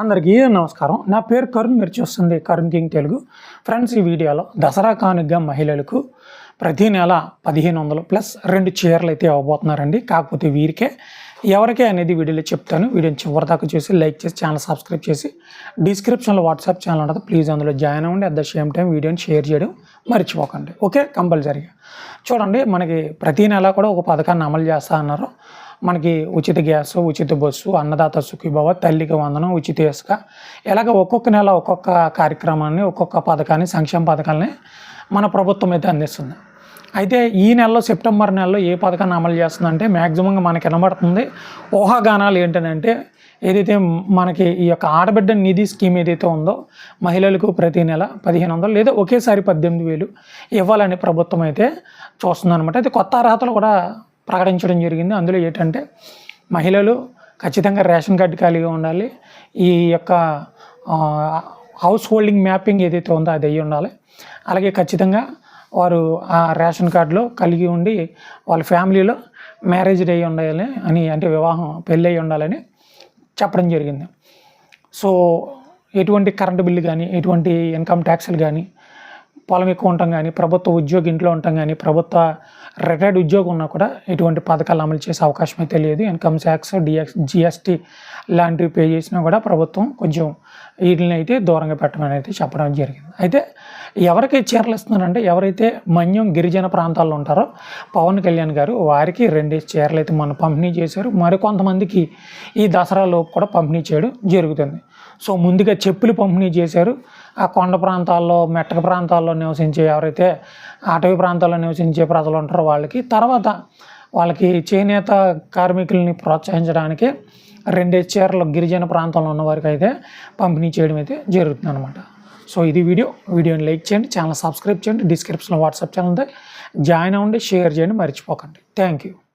అందరికీ నమస్కారం. నా పేరు కరుణ్ మీరు చూస్తుంది కరుణ్ కింగ్ తెలుగు. ఫ్రెండ్స్ ఈ వీడియోలో దసరా కానుగ్గా మహిళలకు ప్రతి నెల పదిహేను వందలు ప్లస్ రెండు చీరలు అయితే ఇవ్వబోతున్నారండి. కాకపోతే వీరికే ఎవరికే అనేది వీడియోలో చెప్తాను. వీడియోని చివరి దాకా చూసి లైక్ చేసి ఛానల్ సబ్స్క్రైబ్ చేసి డిస్క్రిప్షన్లో వాట్సాప్ ఛానల్ ఉంటుంది. ప్లీజ్ అందులో జాయిన్ అవ్వండి. అట్ ద సేమ్ టైం వీడియోని షేర్ చేయడం మర్చిపోకండి. ఓకే కంపల్సరీగా. చూడండి మనకి ప్రతి నెల కూడా ఒక పథకాన్ని అమలు చేస్తా అన్నారు. మనకి ఉచిత గ్యాస్ ఉచిత బస్సు అన్నదాత సుఖీభవ తల్లికి వందనం ఉచిత ఇసుక. ఇలాగ ఒక్కొక్క నెల ఒక్కొక్క కార్యక్రమాన్ని ఒక్కొక్క పథకాన్ని సంక్షేమ పథకాలని మన ప్రభుత్వం అయితే అందిస్తుంది. అయితే ఈ నెలలో సెప్టెంబర్ నెలలో ఏ పథకాన్ని అమలు చేస్తుందంటే మ్యాక్సిమంగా మనకి వినబడుతుంది ఊహాగానాలు ఏంటంటే ఏదైతే మనకి ఈ యొక్క ఆడబిడ్డ నిధి స్కీమ్ ఏదైతే ఉందో మహిళలకు ప్రతి నెల పదిహేను వందలు లేదా ఒకేసారి పద్దెనిమిది వేలు ఇవ్వాలని ప్రభుత్వం అయితే చూస్తుంది అనమాట అయితే కొత్త అర్హతలు కూడా ప్రకటించడం జరిగింది. అందులో ఏంటంటే మహిళలు ఖచ్చితంగా రేషన్ కార్డు కలిగి ఉండాలి. ఈ యొక్క హౌస్ హోల్డింగ్ మ్యాపింగ్ ఏదైతే ఉందో అది అయ్యి ఉండాలి. అలాగే ఖచ్చితంగా వారు ఆ రేషన్ కార్డులో కలిగి ఉండి వాళ్ళ ఫ్యామిలీలో మ్యారేజ్ అయ్యి ఉండాలి అని అంటే వివాహం పెళ్ళి అయి ఉండాలని చెప్పడం జరిగింది. సో ఎటువంటి కరెంటు బిల్లు కానీ ఎటువంటి ఇన్కమ్ ట్యాక్స్లు కానీ పొలం ఎక్కువ ఉండటం కానీ ప్రభుత్వ ఉద్యోగి ఇంట్లో ఉండటం కానీ ప్రభుత్వ రిటైర్డ్ ఉద్యోగం ఉన్నా కూడా ఎటువంటి పథకాలు అమలు చేసే అవకాశం అయితే లేదు. ఇన్కమ్ ట్యాక్స్ డిఎక్స్ జిఎస్టీ లాంటివి పే చేసినా కూడా ప్రభుత్వం కొంచెం వీటిని అయితే దూరంగా పెట్టమని అయితే చెప్పడం జరిగింది. అయితే ఎవరికి చీరలు ఇస్తున్నారంటే ఎవరైతే మన్యం గిరిజన ప్రాంతాల్లో ఉంటారో పవన్ కళ్యాణ్ గారు వారికి రెండు చీరలు అయితే మనం పంపిణీ చేశారు. మరికొంతమందికి ఈ దసరాలో కూడా పంపిణీ చేయడం జరుగుతుంది. సో ముందుగా చెప్పులు పంపిణీ చేశారు. ఆ కొండ ప్రాంతాల్లో మెట్టక ప్రాంతాల్లో నివసించే ఎవరైతే అటవీ ప్రాంతాల్లో నివసించే ప్రజలు ఉంటారో వాళ్ళకి తర్వాత వాళ్ళకి చేనేత కార్మికుల్ని ప్రోత్సహించడానికి రెండే చీరలు గిరిజన ప్రాంతంలో ఉన్న వారికి అయితే పంపిణీ చేయడం అయితే జరుగుతుంది అనమాట సో ఇది వీడియో. వీడియోని లైక్ చేయండి ఛానల్ సబ్స్క్రైబ్ చేయండి డిస్క్రిప్షన్లో వాట్సాప్ ఛానల్ జాయిన్ అవ్వండి షేర్ చేయండి మర్చిపోకండి. Thank you.